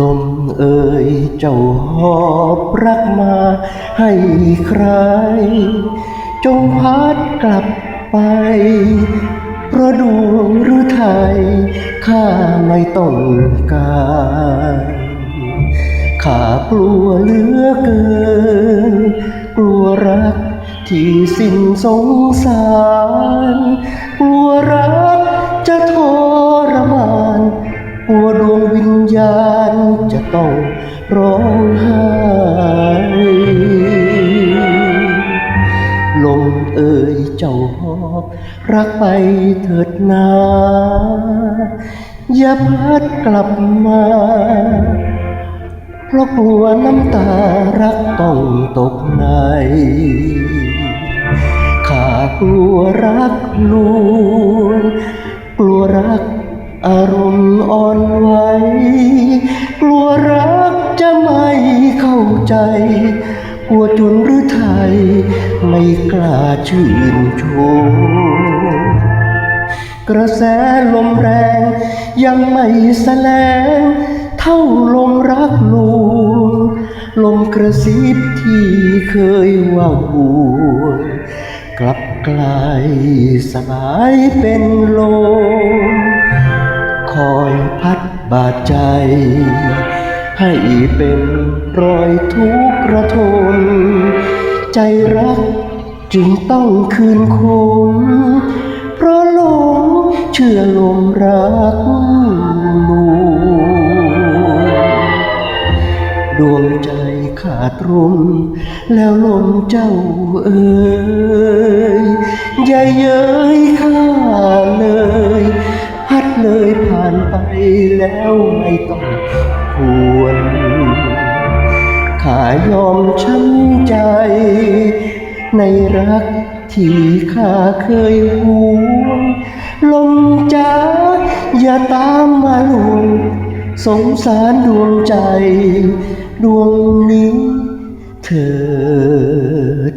ลมเอ่ยเจ้าหอบรักมาให้ใคร จงพัดกลับไปเพราะดวงหรือไทยข้าไม่ต้องการข้ากลัวเหลือเกิน กลัวรักที่สิ้นสงสาร กลัวรักจะทรมานกลัวดวงวิญญาณ จะต้องร้องไห้ลมเอ่ยเจ้าหอบรักไปเถิดนาอย่าพัดกลับมาเพราะกลัวน้ำตารักต้องตกในข้ากลัวรักลวงกลัวรัก อารมณ์อ่อนไหวกลัวรักจะไม่เข้าใจกลัวจนหรือไทย ไม่กล้าชื่นชมกระแสลมแรงยังไม่แสลง เท่าลมรักลวงลมกระซิบที่เคยว่าหวงกลับกลายสลายเป็นลม คอยพัดบาดใจ ให้เป็นรอยทุกข์ระทมใจรักจึงต้องคืนคมเพราะหลงเชื่อลมรักลวงดวงใจขาดรมแล้วลมเจ้าเอ่ยอย่าเย้ยข้าเลย เลยผ่านไปแล้วไม่ต้องควรข้ายอมช้ำใจ ในรักที่ข้าเคยหวงลมจ้าอย่าตามมาลวงสงสารดวงใจ ดวงนี้เถิด